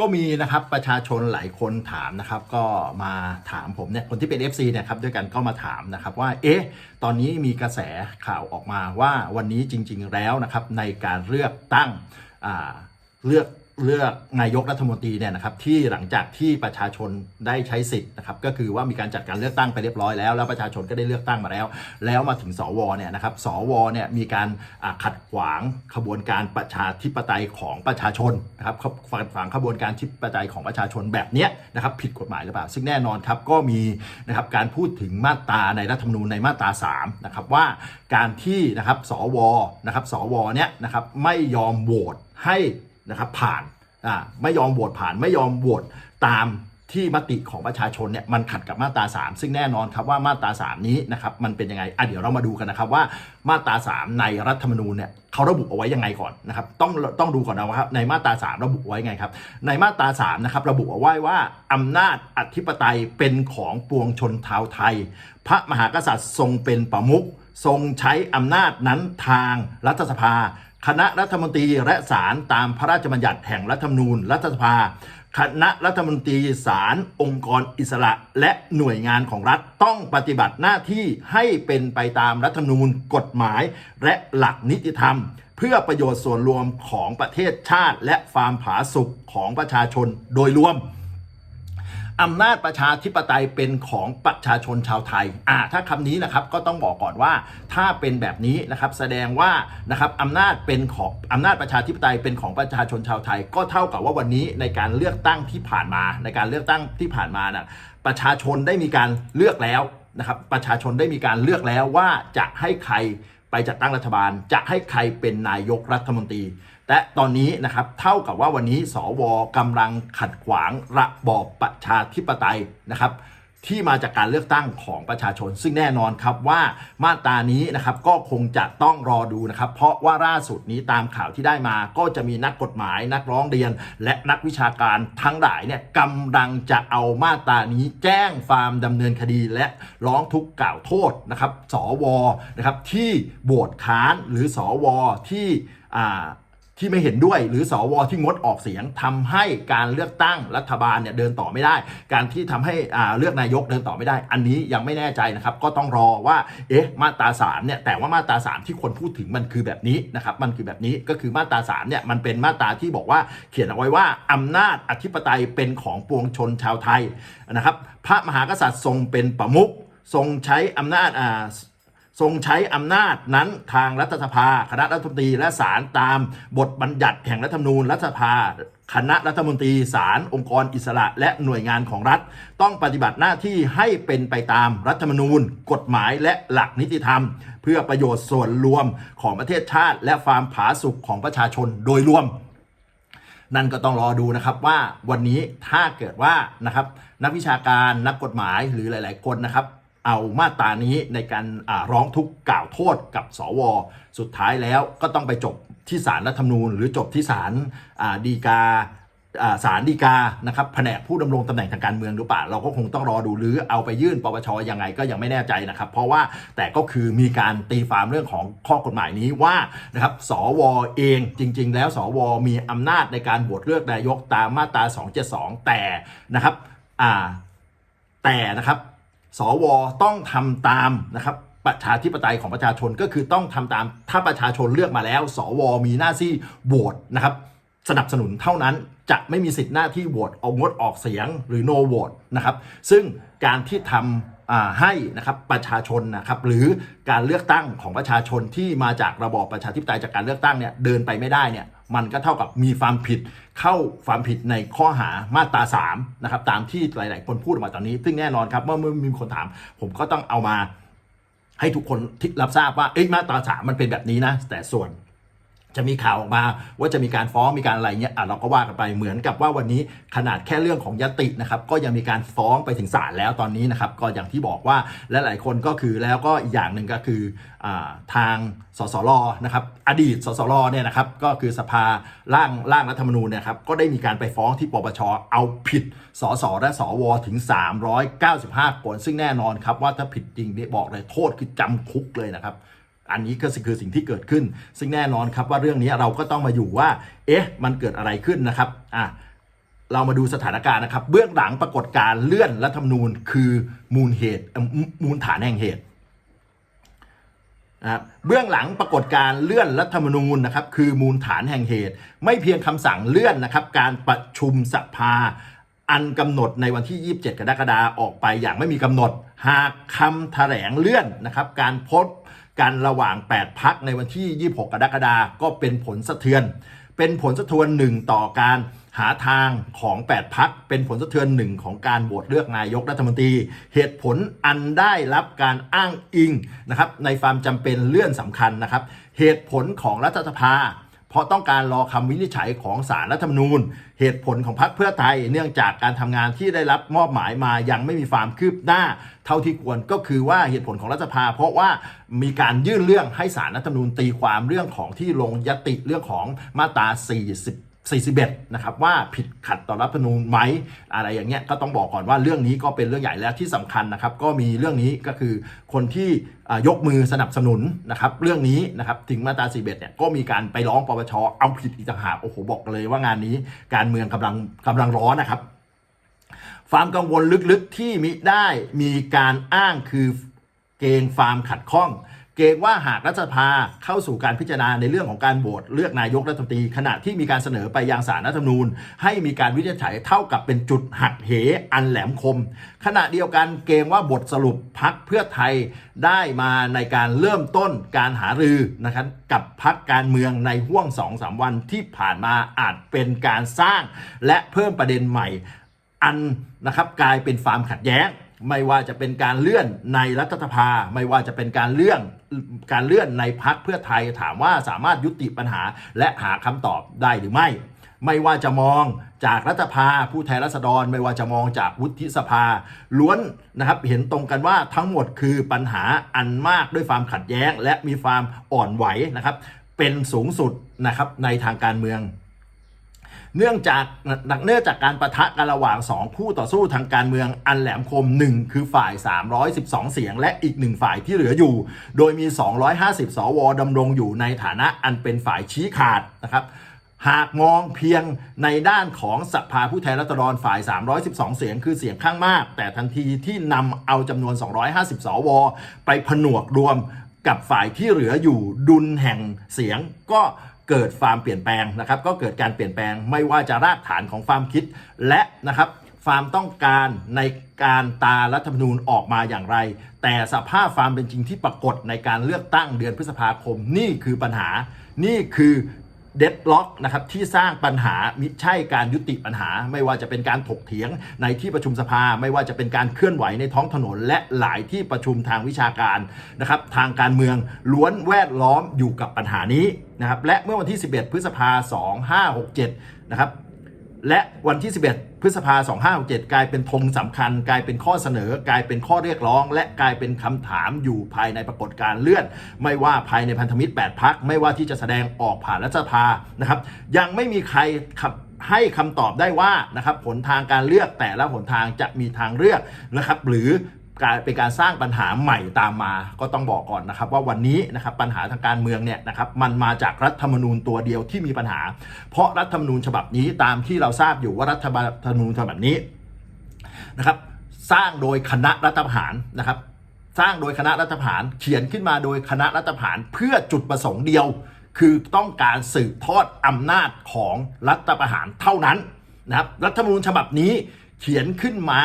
ก็มีนะครับประชาชนหลายคนถามนะครับ ก็มาถามผมเนี่ยคนที่เป็น FC เนี่ยครับด้วยกันก็มาถามนะครับว่าเอ๊ะตอนนี้มีกระแสข่าวออกมาว่าวันนี้จริง ๆ แล้วนะครับในการเลือกตั้งอ่าเลือก เลือกนายกรัฐมนตรีเนี่ยนะครับที่หลังจากที่ประชาชนได้ใช้สิทธิ์นะครับก็คือว่ามีการจัดการเลือกตั้งไปเรียบร้อยแล้ว แล้วประชาชนก็ได้เลือกตั้งมาแล้ว แล้วมาถึงสวเนี่ยนะครับสวเนี่ยมีการขัดขวางขบวนการประชาธิปไตยของประชาชนนะครับขัดขวางขบวนการธิปไตยของประชาชนแบบเนี้ยนะครับผิดกฎหมายหรือเปล่า ซึ่งแน่นอนครับก็มีนะครับการพูดถึงมาตราในรัฐธรรมนูญในมาตรา3นะครับว่าการที่นะครับสวนะครับสวเนี่ยนะครับไม่ยอมโหวตให้ นะครับผ่านอ่าไม่ยอมโหวตผ่านไม่ยอมโหวตตามที่มติของประชาชนเนี่ยมันขัดกับมาตรา 3 ซึ่งแน่นอนครับว่ามาตรา 3 นี้นะครับมันเป็นยังไงอะเดี๋ยวเรามาดูกันนะครับว่ามาตรา 3 ในรัฐธรรมนูญเนี่ยเขาระบุเอาไว้ยังไงก่อนนะครับต้องต้องดูก่อนนะว่าในมาตรา 3 ระบุไว้ไงครับในมาตรา3นะครับระบุเอาไว้ว่าอำนาจอธิปไตยเป็นของปวงชนชาวไทย พระมหากษัตริย์ทรงเป็นประมุขทรงใช้อำนาจนั้นทางรัฐสภา คณะรัฐมนตรีและศาลตามพระราชบัญญัติแห่งรัฐธรรมนูญ รัฐสภา คณะรัฐมนตรีศาลองค์กรอิสระ และหน่วยงานของรัฐต้องปฏิบัติหน้าที่ให้เป็นไปตามรัฐธรรมนูญ กฎหมาย และหลักนิติธรรม เพื่อประโยชน์ส่วนรวมของประเทศชาติ และความผาสุกของประชาชนโดยรวม อำนาจประชาธิปไตยเป็นของประชาชนชาวไทยอ่าถ้าคำนี้นะครับก็ต้องบอกก่อนว่าถ้าเป็นแบบนี้นะครับแสดงว่านะครับอำนาจเป็นของอำนาจประชาธิปไตยเป็นของประชาชนชาวไทย ก็เท่ากับว่าวันนี้ในการเลือกตั้งที่ผ่านมา ในการเลือกตั้งที่ผ่านมานะประชาชนได้มีการเลือกแล้วนะครับประชาชนได้มีการเลือกแล้วว่าจะให้ใครไปจัดตั้งรัฐบาล จะให้ใครเป็นนายกรัฐมนตรี แต่ตอนนี้นะครับเท่ากับว่าวันนี้สวกำลังขัดขวางระบอบประชาธิปไตยนะครับ ที่มาจากการเลือกตั้งของประชาชน ซึ่งแน่นอนครับว่ามาตรานี้นะครับก็คงจะต้องรอดูนะครับ เพราะว่าล่าสุดนี้ตามข่าวที่ได้มา ก็จะมีนักกฎหมายนักร้องเรียน และนักวิชาการทั้งหลายเนี่ยกำลังจะเอามาตรานี้แจ้งฟาร์มดำเนินคดีและร้องทุกข์กล่าวโทษนะครับ สวนะครับที่โหวตค้านหรือสวที่อ่า ที่ไม่เห็นด้วยหรือสวที่งดออกเสียงทำให้การเลือกตั้งรัฐบาลเนี่ยเดินต่อไม่ได้ การที่ทำให้อ่าเลือกนายกเดินต่อไม่ได้ อันนี้ยังไม่แน่ใจนะครับ ก็ต้องรอว่าเอ๊ะมาตราสามเนี่ยแต่ว่ามาตราสามที่คนพูดถึงมันคือแบบนี้นะครับมันคือแบบนี้ก็คือมาตราสามเนี่ยมันเป็นมาตราที่บอกว่าเขียนเอาไว้ว่าอำนาจอธิปไตยเป็นของปวงชนชาวไทยนะครับ พระมหากษัตริย์ทรงเป็นประมุขทรงใช้อำนาจอ่า ทรงใช้อำนาจนั้นทางรัฐสภา คณะรัฐมนตรีและศาลตามบทบัญญัติแห่งรัฐธรรมนูญรัฐสภา คณะรัฐมนตรีศาลองค์กรอิสระ และหน่วยงานของรัฐ ต้องปฏิบัติหน้าที่ให้เป็นไปตามรัฐธรรมนูญ กฎหมายและหลักนิติธรรม เพื่อประโยชน์ส่วนรวมของประเทศชาติ และความผาสุกของประชาชนโดยรวม นั่นก็ต้องรอดูนะครับว่าวันนี้ถ้าเกิดว่านะครับนักวิชาการนักกฎหมายหรือหลาย ๆ คนนะครับ เอามาตรานี้ในการร้องทุกข์กล่าวโทษกับสว สุดท้ายแล้วก็ต้องไปจบที่ศาลรัฐธรรมนูญ หรือจบที่ศาลอ่าฎีกาอ่าศาลฎีกานะครับแผนกผู้ดำรงตำแหน่งทางการเมืองหรือเปล่าเราก็คงต้องรอดูหรือเอาไปยื่นปปชยังไงก็ยังไม่แน่ใจนะครับ เพราะว่าแต่ก็คือมีการตีความเรื่องของข้อกฎหมายนี้ว่านะครับสวเองจริง ๆ แล้วสวมีอำนาจในการโหวตเลือกนายกตามมาตรา 272 แต่นะครับแต่นะครับ สวต้องทำตามนะครับประชาธิปไตยของประชาชนก็คือต้องทำตามถ้าประชาชนเลือกมาแล้ว สวมีหน้าที่โหวตนะครับ สนับสนุนเท่านั้นจะไม่มีสิทธิ์หน้าที่โหวตเอางดออกเสียงหรือ no vote นะครับ ซึ่งการที่ทำอ่าให้นะครับประชาชนนะครับหรือการเลือกตั้งของประชาชนที่มาจากระบอบประชาธิปไตยจากการเลือกตั้งเนี่ยเดินไปไม่ได้เนี่ย มันก็เท่ากับมีความผิดเข้าความผิดในข้อหามาตรา3นะครับตามที่หลาย ๆ คนพูดออกมาตอนนี้ ซึ่งแน่นอนครับเมื่อมีคนถาม ผมก็ต้องเอามาให้ทุกคนรับทราบว่าเอ้ยมาตราสามมันเป็นแบบนี้นะ แต่ส่วน จะมีข่าวออกมาว่าจะมีการฟ้องมีการอะไรเงี้ยอะเราก็ว่ากันไปเหมือนกับว่าวันนี้ขนาดแค่เรื่องของยตินะครับก็ยังมีการฟ้องไปถึงศาลแล้วตอนนี้นะครับก็อย่างที่บอกว่าและหลายคนก็คือแล้วก็อีกอย่างหนึ่งก็คืออทางสสรนะครับอดีตสสรเนี่ยนะครับก็คือสภาร่างร่างรัฐธรรมนูญเนี่ยครับก็ได้มีการไปฟ้องที่ปปชเอาผิดสสและสวถึง 395 คนซึ่งแน่นอนครับว่าถ้าผิดจริงเนี่ยบอกเลยโทษคือจำคุกเลยนะครับ อันนี้ก็คือสิ่งที่เกิดขึ้น ซึ่งแน่นอนครับว่าเรื่องนี้เราก็ต้องมาอยู่ว่า เอ๊ะ มันเกิดอะไรขึ้นนะครับอะเรามาดูสถานการณ์นะครับ เบื้องหลังปรากฏการเลื่อนรัฐธรรมนูญคือมูลเหตุมูลฐานแห่งเหตุนะครับเบื้องหลังปรากฏการเลื่อนรัฐธรรมนูญนะครับคือมูลฐานแห่งเหตุ ไม่เพียงคำสั่งเลื่อนนะครับ การประชุมสภา อันกำหนดในวันที่ 27 กรกฎาคมออกไปอย่างไม่มีกำหนด หากคำแถลงเลื่อนนะครับ การพบ กันระหว่าง 8 พักในวันที่ 26 กรกฎาคมก็เป็นผลสะเทือน เป็นผลสะเทือนหนึ่งต่อการหาทางของ 8 พักเป็นผลสะเทือนหนึ่งของการโหวตเลือกนายกรัฐมนตรี เหตุผลอันได้รับการอ้างอิงนะครับในความจำเป็นเลื่อนสำคัญนะครับ เหตุผลของรัฐสภา เพราะต้องการรอคำวินิจฉัยของสารรัฐธรรมนูญ เหตุผลของพรรคเพื่อไทย เนื่องจากการทำงานที่ได้รับมอบหมายมายังไม่มีความคืบหน้า เท่าที่ควรก็คือว่าเหตุผลของรัฐสภา เพราะว่ามีการยื่นเรื่องให้สารรัฐธรรมนูญตีความเรื่องของที่ลงยติเรื่องของมาตรา 40 41นะครับว่าผิดขัดต่อรัฐธรรมนูญไหมอะไรอย่างเงี้ยก็ต้องบอกก่อนว่าเรื่องนี้ก็เป็นเรื่องใหญ่และที่สำคัญนะครับก็มีเรื่องนี้ก็คือคนที่ยกมือสนับสนุนนะครับเรื่องนี้นะครับถึงมาตรา41เนี่ยก็มีการไปร้องปปชเอาผิดอีกต่างหากโอ้โหบอกเลยว่างานนี้การเมืองกำลังกำลังร้อนนะครับความกังวลลึกๆที่มิได้มีการอ้างคือเกรงความขัดข้อง เกรงว่าหากรัฐสภาเข้าสู่การพิจารณาในเรื่องของการโหวตเลือกนายกรัฐมนตรีขณะที่มีการเสนอไปยังสารรัฐธรรมนูญ ให้มีการวินิจฉัยเท่ากับเป็นจุดหักเหอันแหลมคม ขณะเดียวกันเกรงว่าบทสรุปพักเพื่อไทยได้มาในการเริ่มต้นการหารือนะครับกับพักการเมืองในห่วง2องสามวันที่ผ่านมาอาจเป็นการสร้าง และเพิ่มประเด็นใหม่อันนะครับกลายเป็นความขัดแย้ง ไม่ว่าจะเป็นการเลื่อนในรัฐสภา ไม่ว่าจะเป็นการเลื่อนการเลื่อนในพักเพื่อไทยถามว่าสามารถยุติปัญหาและหาคำตอบได้หรือไม่ ไม่ว่าจะมองจากรัฐสภาผู้แทนราษฎร ไม่ว่าจะมองจากวุฒิสภา ล้วนนะครับเห็นตรงกันว่าทั้งหมดคือปัญหาอันมากด้วยความขัดแย้ง และมีความอ่อนไหวนะครับเป็นสูงสุดนะครับในทางการเมือง เนื่องจากเนื่องจากการประทะกันระหว่าง 2 คู่ต่อสู้ทางการเมืองอันแหลมคม 1 คือฝ่าย 312 เสียง และอีกหนึ่งฝ่ายที่เหลืออยู่ โดยมี 250 สวดำรงอยู่ในฐานะอันเป็นฝ่ายชี้ขาดนะครับหากมองเพียงในด้านของสภาผู้แทนราษฎรฝ่าย 312 เสียงคือเสียงข้างมาก แต่ทันทีที่นำเอาจำนวน 250 สว ไปผนวกรวมกับฝ่ายที่เหลืออยู่ดุลแห่งเสียงก็ เกิดความเปลี่ยนแปลงนะครับก็เกิดการเปลี่ยนแปลงไม่ว่าจะรากฐานของความคิดและนะครับความต้องการในการตารัฐธรรมนูญออกมาอย่างไร แต่สภาพความเป็นจริงที่ปรากฏในการเลือกตั้งเดือนพฤษภาคมนี่คือปัญหา นี่คือเด็ดล็อกนะครับที่สร้างปัญหามิใช่การยุติปัญหา ไม่ว่าจะเป็นการถกเถียงในที่ประชุมสภา ไม่ว่าจะเป็นการเคลื่อนไหวในท้องถนน และหลายที่ประชุมทางวิชาการนะครับทางการเมืองล้วนแวดล้อมอยู่กับปัญหานี้ นะครับและเมื่อวันที่ 11 พฤษภา2567นะครับและวันที่ 11 พฤษภา2567 กลายเป็นธงสำคัญ กลายเป็นข้อเสนอ กลายเป็นข้อเรียกร้อง และกลายเป็นคำถามอยู่ภายในปรากฏการเลื่อน ไม่ว่าภายในพันธมิตร 8พักไม่ว่าที่จะแสดงออกผ่านรัฐสภานะครับยังไม่มีใครขับให้คำตอบได้ว่านะครับผลทางการเลือกแต่ละหนทางจะมีทางเลือกนะครับหรือ การเป็นการสร้างปัญหาใหม่ตามมาก็ต้องบอกก่อนนะครับว่าวันนี้นะครับปัญหาทางการเมืองเนี่ยนะครับมันมาจากรัฐธรรมนูญตัวเดียวที่มีปัญหา เพราะรัฐธรรมนูญฉบับนี้ตามที่เราทราบอยู่ว่ารัฐธรรมนูญฉบับนี้นะครับสร้างโดยคณะรัฐประหารนะครับสร้างโดยคณะรัฐประหารเขียนขึ้นมาโดยคณะรัฐประหารเพื่อจุดประสงค์เดียว คือต้องการสืบทอดอำนาจของรัฐประหารเท่านั้นนะครับรัฐธรรมนูญฉบับนี้เขียนขึ้นมา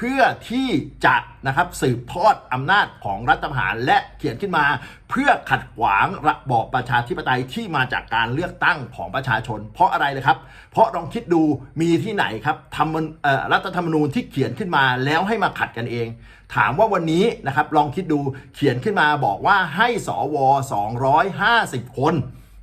เพื่อที่จะนะครับสืบทอดอำนาจของรัฐประหารและเขียนขึ้นมา เพื่อขัดขวางระบอบประชาธิปไตยที่มาจากการเลือกตั้งของประชาชน เพราะอะไรเลยครับ เพราะลองคิดดูมีที่ไหนครับทำรัฐธรรมนูญที่เขียนขึ้นมาแล้วให้มาขัดกันเอง ถามว่าวันนี้นะครับลองคิดดูเขียนขึ้นมาบอกว่าให้สว 250 คน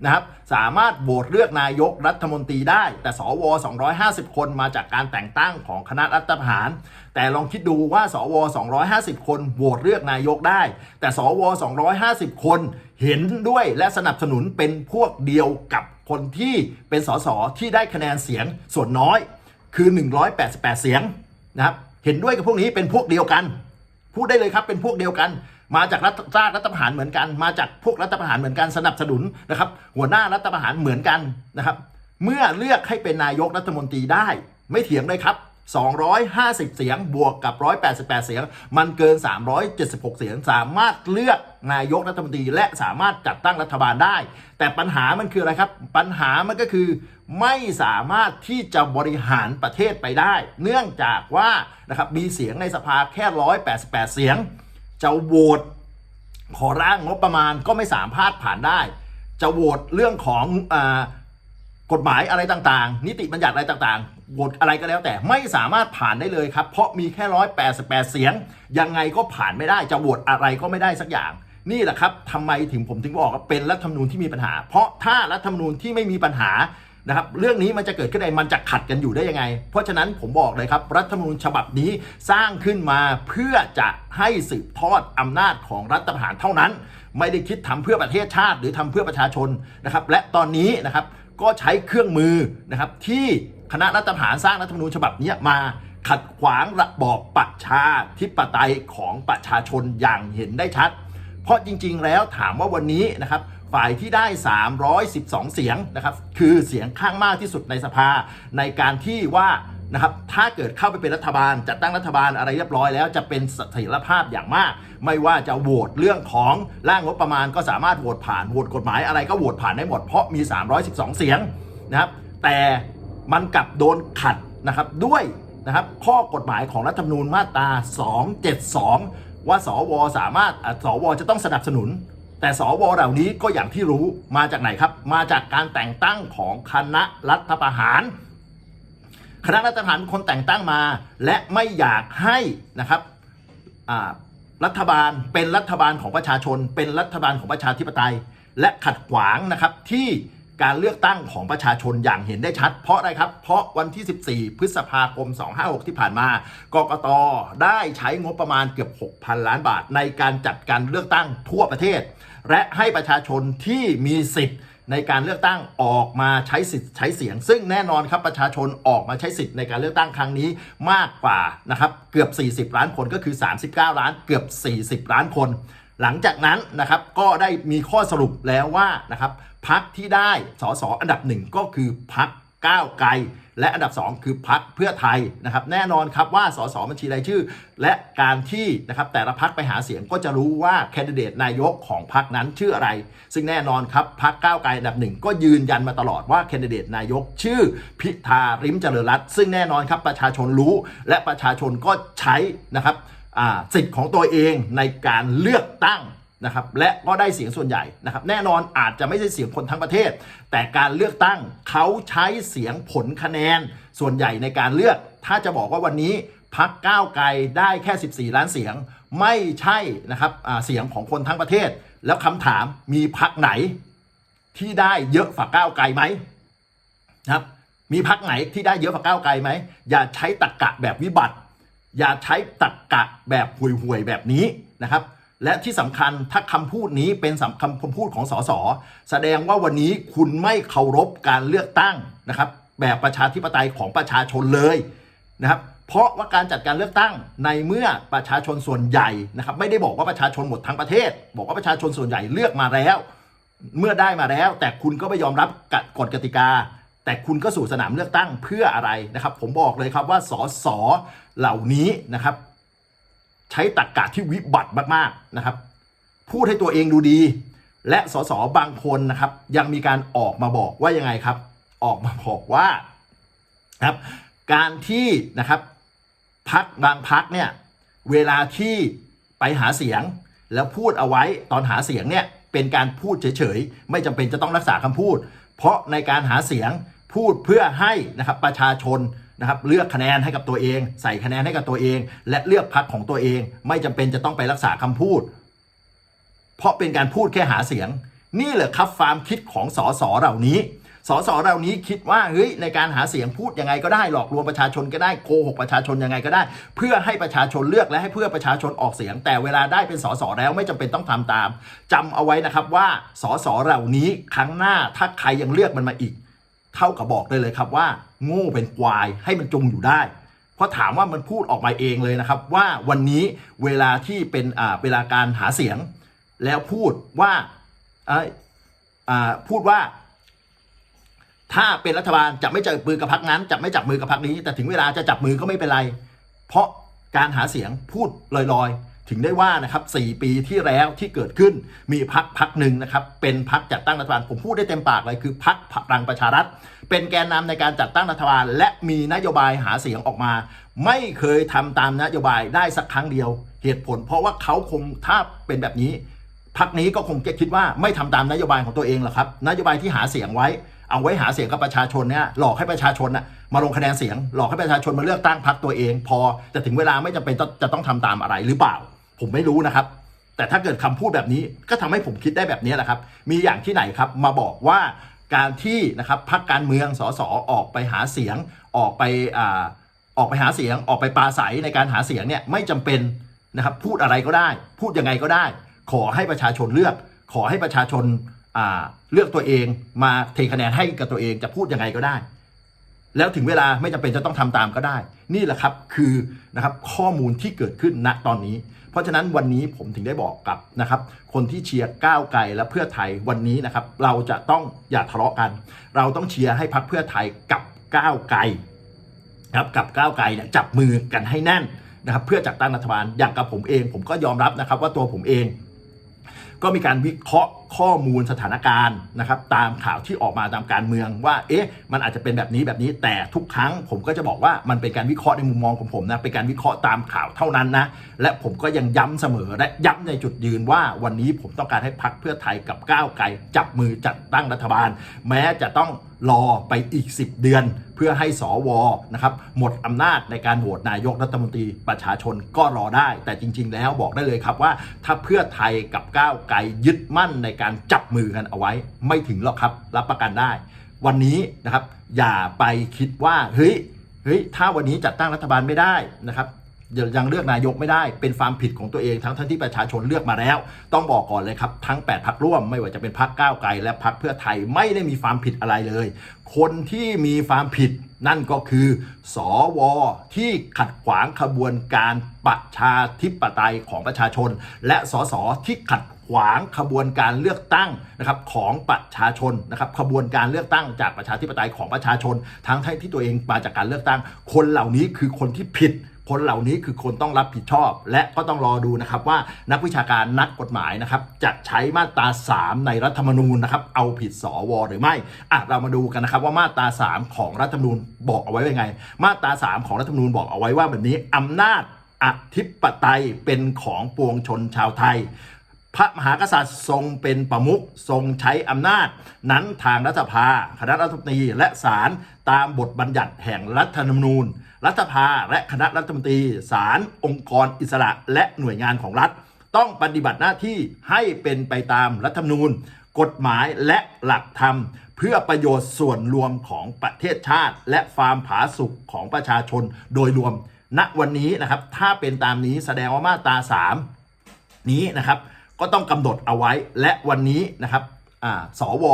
นะครับสามารถโหวตเลือกนายกรัฐมนตรีได้ แต่สว 250 คนมาจากการแต่งตั้งของคณะรัฐประหาร แต่ลองคิดดูว่า สว 250 คนโหวตเลือกนายกได้ แต่สว 250 คนเห็นด้วยและสนับสนุนเป็นพวกเดียวกับคนที่เป็นสสที่ได้คะแนนเสียงส่วนน้อยคือ 188 เสียงนะครับเห็นด้วยกับพวกนี้เป็นพวกเดียวกัน พูดได้เลยครับเป็นพวกเดียวกัน มาจากรัฐชาติรัฐประหารเหมือนกัน มาจากพวกรัฐประหารเหมือนกันสนับสนุนนะครับ หัวหน้ารัฐประหารเหมือนกันนะครับ เมื่อเลือกให้เป็นนายกรัฐมนตรีได้ ไม่เถียงเลยครับ 250 เสียงบวกกับ 188 เสียง มันเกิน 376 เสียง สามารถเลือกนายกรัฐมนตรีและสามารถจัดตั้งรัฐบาลได้ แต่ปัญหามันคืออะไรครับ ปัญหามันก็คือไม่สามารถที่จะบริหารประเทศไปได้ เนื่องจากว่านะครับมีเสียงในสภาแค่ 188 เสียง จะโหวตขอร่างงบประมาณก็ไม่สามารถผ่านได้ จะโหวตเรื่องของอกฎหมายอะไรต่างๆ นิติบัญญัติอะไรต่างๆ โหวตอะไรก็แล้วแต่ไม่สามารถผ่านได้เลยครับ เพราะมีแค่ร้อยแปดสิบแปดเสียง ยังไงก็ผ่านไม่ได้ จะโหวตอะไรก็ไม่ได้สักอย่าง นี่แหละครับทำไมถึงผมถึงบอกว่าเป็นรัฐธรรมนูญที่มีปัญหา เพราะถ้ารัฐธรรมนูญที่ไม่มีปัญหา นะครับเรื่องนี้มันจะเกิดขึ้นได้มันจะขัดกันอยู่ได้ยังไง เพราะฉะนั้นผมบอกเลยครับ รัฐธรรมนูญฉบับนี้สร้างขึ้นมาเพื่อจะให้สืบทอดอำนาจของรัฐประหารเท่านั้น ไม่ได้คิดทำเพื่อประเทศชาติ หรือทำเพื่อประชาชนนะครับและตอนนี้นะครับก็ใช้เครื่องมือนะครับที่คณะรัฐประหารสร้างรัฐธรรมนูญฉบับนี้มาขัดขวางระบอบประชาธิปไตยของประชาชนอย่างเห็นได้ชัด เพราะจริง ๆ แล้วถามว่าวันนี้นะครับ ฝ่ายที่ได้ 312 เสียงนะครับคือเสียงข้างมากที่สุดในสภาในการที่ว่านะครับถ้าเกิดเข้าไปเป็นรัฐบาลจัดตั้งรัฐบาลอะไรเรียบร้อยแล้วจะเป็นเสถียรภาพอย่างมาก ไม่ว่าจะโหวตเรื่องของร่างงบประมาณก็สามารถโหวตผ่านโหวตกฎหมายอะไรก็โหวตผ่านได้หมดเพราะมี 312 เสียงนะครับแต่มันกลับโดนขัดนะครับด้วยนะครับข้อกฎหมายของรัฐธรรมนูญมาตรา 272 ว่าสวสามารถอะสวจะต้องสนับสนุน แต่สวเหล่านี้ก็อย่างที่รู้มาจากไหนครับ มาจากการแต่งตั้งของคณะรัฐประหาร คณะรัฐประหารเป็นคนแต่งตั้งมา และไม่อยากให้นะครับรัฐบาลเป็นรัฐบาลของประชาชน เป็นรัฐบาลของประชาธิปไตย และขัดขวางนะครับที่ การเลือกตั้งของประชาชนอย่างเห็นได้ชัด เพราะอะไรครับ เพราะวันที่ 14 พฤษภาคม 256 ที่ผ่านมากกตได้ใช้งบประมาณเกือบ 6,000 ล้านบาท ในการจัดการเลือกตั้งทั่วประเทศ และให้ประชาชนที่มีสิทธิ์ในการเลือกตั้งออกมาใช้สิทธิ์ใช้เสียง ซึ่งแน่นอนครับประชาชนออกมาใช้สิทธิ์ในการเลือกตั้งครั้งนี้มากกว่านะครับเกือบ 40 ล้านคนก็คือ 39 ล้านเกือบ 40 ล้านคน หลังจากนั้นนะครับก็ได้มีข้อสรุปแล้วว่านะครับพักที่ได้สสอันดับหนึ่งก็คือพักก้าวไกล และอันดับ 2 คือพักเพื่อไทยนะครับแน่นอนครับว่าสสบัญชีรายชื่อ และการที่นะครับแต่ละพักไปหาเสียงก็จะรู้ว่าแคนดิเดตนายกของพักนั้นชื่ออะไร ซึ่งแน่นอนครับพักก้าวไกลอันดับหนึ่งก็ยืนยันมาตลอดว่าแคนดิเดตนายกชื่อพิธาริมเจริญรัตน์ซึ่งแน่นอนครับประชาชนรู้และประชาชนก็ใช้นะครับ สิทธิ์ของตัวเองในการเลือกตั้งนะครับและก็ได้เสียงส่วนใหญ่นะครับแน่นอนอาจจะไม่ใช่เสียงคนทั้งประเทศ แต่การเลือกตั้งเขาใช้เสียงผลคะแนนส่วนใหญ่ในการเลือก ถ้าจะบอกว่าวันนี้พักก้าวไกลได้แค่ 14 ล้านเสียงไม่ใช่นะครับเสียงของคนทั้งประเทศ แล้วคำถามมีพักไหนที่ได้เยอะฝ่าก้าวไกลไหมนะครับมีพักไหนที่ได้เยอะฝ่าก้าวไกลไหมอย่าใช้ตรกกะแบบวิบัติ อย่าใช้ตรกกะแบบห่วยๆแบบนี้นะครับ และที่สำคัญถ้าคำพูดนี้เป็นคำคำพูดของสสแสดงว่าวันนี้คุณไม่เคารพการเลือกตั้งนะครับ แบบประชาธิปไตยของประชาชนเลยนะครับเพราะว่าการจัดการเลือกตั้งในเมื่อประชาชนส่วนใหญ่นะครับไม่ได้บอกว่าประชาชนหมดทั้งประเทศ บอกว่าประชาชนส่วนใหญ่เลือกมาแล้ว เมื่อได้มาแล้ว แต่คุณก็ไม่ยอมรับกฎกติกา แต่คุณก็สู่สนามเลือกตั้งเพื่ออะไรนะครับ ผมบอกเลยครับว่าสสเหล่านี้นะครับ ใช้ตรกกะที่วิบัติมากๆนะครับ พูดให้ตัวเองดูดี และสสบางคนนะครับ ยังมีการออกมาบอกว่ายังไงครับ ออกมาบอกว่าครับการที่นะครับพักบางพักเนี่ยเวลาที่ไปหาเสียงแล้วพูดเอาไว้ตอนหาเสียงเนี่ยเป็นการพูดเฉยๆ ไม่จำเป็นจะต้องรักษาคำพูด เพราะในการหาเสียง พูดเพื่อให้นะครับประชาชนนะครับเลือกคะแนนให้กับตัวเอง ใส่คะแนนให้กับตัวเอง และเลือกพักของตัวเอง ไม่จำเป็นจะต้องไปรักษาคำพูด เพราะเป็นการพูดแค่หาเสียง นี่แหละครับความคิดของสสเหล่านี้สสเหล่านี้คิดว่าเฮ้ยในการหาเสียงพูดยังไงก็ได้หลอกลวงประชาชนก็ได้โกหกประชาชนยังไงก็ได้ เพื่อให้ประชาชนเลือกและให้เพื่อประชาชนออกเสียง แต่เวลาได้เป็นสสแล้วไม่จำเป็นต้องทำตามจำเอาไว้นะครับว่าสสเหล่านี้ครั้งหน้าถ้าใครยังเลือกมันมาอีก เท่ากับบอกได้เลยครับว่าโง่เป็นควายให้มันจงอยู่ได้ เพราะถามว่ามันพูดออกมาเองเลยนะครับ ว่าวันนี้เวลาที่เป็นเวลาการหาเสียง แล้วพูดว่าพูดว่า ถ้าเป็นรัฐบาลจะไม่จับมือกับพรรคนั้นจะไม่จับมือกับพรรคนี้ แต่ถึงเวลาจะจับมือก็ไม่เป็นไร เพราะการหาเสียงพูดลอยๆ ถึงได้ว่านะครับ4ปีที่แล้วที่เกิดขึ้นมีพักพักหนึ่งนะครับ เป็นพักจัดตั้งรัฐบาล ผมพูดได้เต็มปากเลยคือพักพลังประชารัฐ เป็นแกนนำในการจัดตั้งรัฐบาล และมีนโยบายหาเสียงออกมา ไม่เคยทำตามนโยบายได้สักครั้งเดียว เหตุผล เพราะว่าเขาคงถ้าเป็นแบบนี้พักนี้ก็คงจะคิดว่าไม่ทำตามนโยบายของตัวเองหรอกครับ นโยบายที่หาเสียงไว้เอาไว้หาเสียงกับประชาชนเนี่ยหลอกให้ประชาชนน่ะมาลงคะแนนเสียง หลอกให้ประชาชนมาเลือกตั้งพักตัวเอง พอแต่ถึงเวลาไม่จำเป็นจะต้องทำตามอะไรหรือเปล่า ผมไม่รู้นะครับ แต่ถ้าเกิดคำพูดแบบนี้ก็ทำให้ผมคิดได้แบบนี้แหละครับ มีอย่างที่ไหนครับมาบอกว่าการที่นะครับพักการเมืองสสออกไปหาเสียงออกไปอ่าออกไปหาเสียงออกไปปราศัยในการหาเสียงเนี่ยไม่จำเป็นนะครับพูดอะไรก็ได้ พูดยังไงก็ได้ ขอให้ประชาชนเลือก ขอให้ประชาชนอ่าเลือกตัวเองมาเทคะแนนให้กับตัวเองจะพูดยังไงก็ได้ แล้วถึงเวลาไม่จำเป็นจะต้องทำตามก็ได้ นี่แหละครับคือนะครับข้อมูลที่เกิดขึ้นณตอนนี้ เพราะฉะนั้นวันนี้ผมถึงได้บอกกับนะครับคนที่เชียร์ก้าวไกลและเพื่อไทยวันนี้นะครับเราจะต้องอย่าทะเลาะกัน เราต้องเชียร์ให้พักเพื่อไทยกับก้าวไกลนะครับกับก้าวไกลเนี่ยจับมือกันให้แน่นนะครับเพื่อจัดตั้งรัฐบาลอย่างกับผมเอง ผมก็ยอมรับนะครับว่าตัวผมเอง ก็มีการวิเคราะห์ข้อมูลสถานการณ์นะครับตามข่าวที่ออกมาตามการเมืองว่า เอ๊ะ มันอาจจะเป็นแบบนี้แบบนี้แต่ทุกครั้ง ผมก็จะบอกว่ามันเป็นการวิเคราะห์ในมุมมองของผมนะเป็นการวิเคราะห์ตามข่าวเท่านั้นนะและผมก็ยังย้ำเสมอและย้ำในจุดยืนว่าวันนี้ผมต้องการให้พักเพื่อไทยกับก้าวไกลจับมือจัดตั้งรัฐบาล แม้จะต้องรอไปอีก 10 เดือนเพื่อให้สวนะครับหมดอำนาจในการโหวตนายกรัฐมนตรีประชาชนก็รอได้ แต่จริง ๆ แล้วบอกได้เลยครับว่า ถ้าเพื่อไทยกับก้าวไกลยึดมั่นในการจับมือกันเอาไว้ ไม่ถึงหรอกครับ รับประกันได้ วันนี้นะครับ อย่าไปคิดว่าเฮ้ยเฮ้ยถ้าวันนี้จัดตั้งรัฐบาลไม่ได้นะครับยังเลือกนายกไม่ได้เป็นความผิดของตัวเองทั้งทั้งที่ประชาชนเลือกมาแล้ว ต้องบอกก่อนเลยครับ ทั้ง 8พักร่วมไม่ว่าจะเป็นพักก้าวไกล และพักเพื่อไทยไม่ได้มีความผิดอะไรเลย คนที่มีความผิดนั่นก็คือ สว ที่ขัดขวางขบวนการประชาธิปไตยของประชาชน และสสที่ขัด ขวางขบวนการเลือกตั้งนะครับของประชาชนนะครับขบวนการเลือกตั้งจากประชาธิปไตยของประชาชน ทั้งที่ตัวเองมาจากการเลือกตั้ง คนเหล่านี้คือคนที่ผิดคนเหล่านี้คือคนต้องรับผิดชอบ และก็ต้องรอดูนะครับว่านักวิชาการนักกฎหมายนะครับจะใช้มาตรา 3 ในรัฐธรรมนูญนะครับเอาผิดสวหรือไม่อะเรามาดูกันนะครับว่ามาตรา 3 ของรัฐธรรมนูญบอกเอาไว้ว่าไง มาตรา 3 ของรัฐธรรมนูญบอกเอาไว้ว่าแบบนี้อำนาจอธิปไตยเป็นของปวงชนชาวไทย พระมหากษัตริย์ทรงเป็นประมุขทรงใช้อำนาจ นั้นทางรัฐสภา คณะรัฐมนตรีและศาลตามบทบัญญัติแห่งรัฐธรรมนูญ รัฐสภาและคณะรัฐมนตรีศาลองค์กรอิสระและหน่วยงานของรัฐ ต้องปฏิบัติหน้าที่ให้เป็นไปตามรัฐธรรมนูญ กฎหมายและหลักธรรม เพื่อประโยชน์ส่วนรวมของประเทศชาติ และความผาสุกของประชาชนโดยรวมณวันนี้นะครับถ้าเป็นตามนี้แสดงว่ามาตรา3นี้นะครับ ก็ต้องกำหนดเอาไว้ และวันนี้นะครับอ่าสว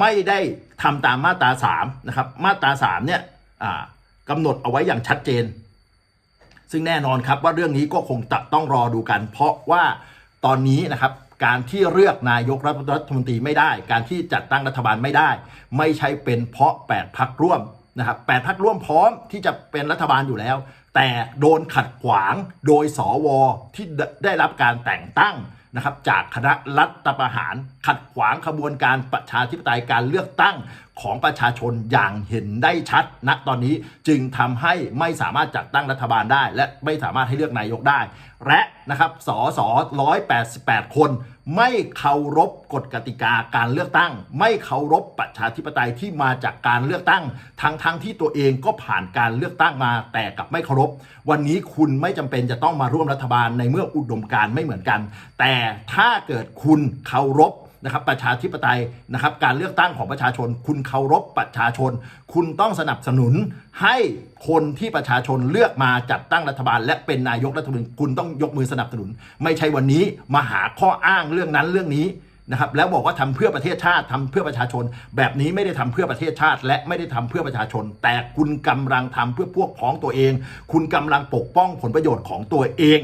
ไม่ได้ทำตามมาตรา3นะครับมาตรา3เนี่ยกำหนดเอาไว้อย่างชัดเจน ซึ่งแน่นอนครับว่าเรื่องนี้ก็คงจะต้องรอดูกัน เพราะว่าตอนนี้นะครับการที่เลือกนายกรัฐมนตรีไม่ได้ การที่จัดตั้งรัฐบาลไม่ได้ ไม่ใช่เป็นเพราะ8พักร่วมนะครับแปดพักร่วมพร้อมที่จะเป็นรัฐบาลอยู่แล้ว แต่โดนขัดขวางโดยสวที่ได้รับการแต่งตั้ง นะครับจากคณะรัฐประหารขัดขวางขบวนการประชาธิปไตยการเลือกตั้ง ของประชาชนอย่างเห็นได้ชัดณตอนนี้จึงทำให้ไม่สามารถจัดตั้งรัฐบาลได้ และไม่สามารถให้เลือกนายกได้ และนะครับสสอ188 คนไม่เคารพกฎกติกาการเลือกตั้ง ไม่เคารพประชาธิปไตยที่มาจากการเลือกตั้ง ทั้งทั้งที่ตัวเองก็ผ่านการเลือกตั้งมาแต่กับไม่เคารพ วันนี้คุณไม่จำเป็นจะต้องมาร่วมรัฐบาลในเมื่ออุดมการไม่เหมือนกัน แต่ถ้าเกิดคุณเคารพ นะครับประชาธิปไตยนะครับการเลือกตั้งของประชาชน คุณเคารพประชาชน คุณต้องสนับสนุนให้คนที่ประชาชนเลือกมาจัดตั้งรัฐบาล และเป็นนายกรัฐมนตรีคุณต้องยกมือสนับสนุน ไม่ใช่วันนี้มาหาข้ออ้างเรื่องนั้นเรื่องนี้นะครับแล้วบอกว่าทำเพื่อประเทศชาติทำเพื่อประชาชน แบบนี้ไม่ได้ทำเพื่อประเทศชาติ และไม่ได้ทำเพื่อประชาชน แต่คุณกำลังทำเพื่อพวกพ้องตัวเอง คุณกำลังปกป้องผลประโยชน์ของตัวเอง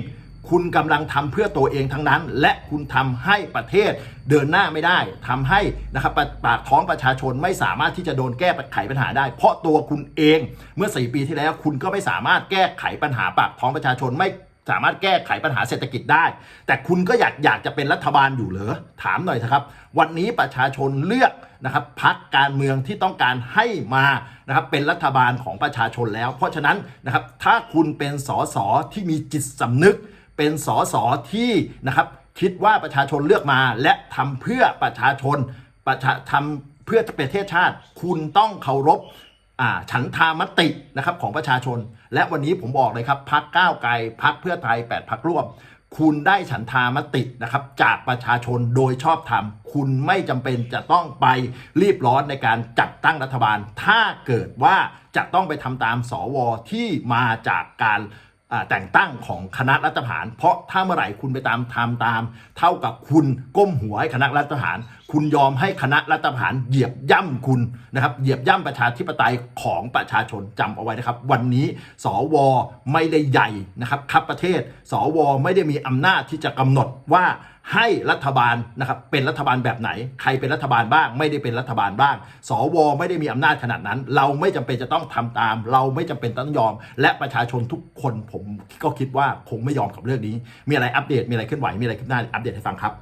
คุณกำลังทำเพื่อตัวเองทั้งนั้น และคุณทำให้ประเทศเดินหน้าไม่ได้ทำให้นะครับปากท้องประชาชนไม่สามารถที่จะโดนแก้ไขปัญหาได้ เพราะตัวคุณเองเมื่อ 4 ปีที่แล้ว คุณก็ไม่สามารถแก้ไขปัญหาปากท้องประชาชนไม่สามารถแก้ไขปัญหาเศรษฐกิจได้ แต่คุณก็อยากอยากจะเป็นรัฐบาลอยู่เหรอถามหน่อยเถอะครับ วันนี้ประชาชนเลือกนะครับพักการเมืองที่ต้องการให้มานะครับเป็นรัฐบาลของประชาชนแล้ว เพราะฉะนั้นนะครับถ้าคุณเป็นสสที่มีจิตสำนึก เป็นสสที่นะครับคิดว่าประชาชนเลือกมาและทำเพื่อประชาชนประชาทำเพื่อประเทศชาติ คุณต้องเคารพอ่าฉันทามตินะครับของประชาชน และวันนี้ผมบอกเลยครับพักก้าวไกลพักเพื่อไทย8พักร่วม คุณได้ฉันทามตินะครับจากประชาชนโดยชอบธรรม คุณไม่จำเป็นจะต้องไปรีบร้อนในการจัดตั้งรัฐบาล ถ้าเกิดว่าจะต้องไปทำตามสวที่มาจากการ แต่งตั้งของคณะรัฐประหาร เพราะถ้าเมื่อไหร่คุณไปตามทำตาม เท่ากับคุณก้มหัวให้คณะรัฐประหาร คุณยอมให้คณะรัฐประหารเหยียบย่ำคุณนะครับ เหยียบย่ำประชาธิปไตยของประชาชนจำเอาไว้นะครับ วันนี้สวไม่ได้ใหญ่นะครับครับประเทศ สวไม่ได้มีอำนาจที่จะกำหนดว่า ให้รัฐบาลนะครับเป็นรัฐบาลแบบไหน ใครเป็นรัฐบาลบ้าง ไม่ได้เป็นรัฐบาลบ้าง สวไม่ได้มีอำนาจขนาดนั้น เราไม่จำเป็นจะต้องทำตาม เราไม่จำเป็นต้องยอม และประชาชนทุกคนผมก็คิดว่าคงไม่ยอมกับเรื่องนี้ มีอะไรอัปเดตมีอะไรเคลื่อนไหวมีอะไรขึ้นหน้าอัปเดตให้ฟังครับ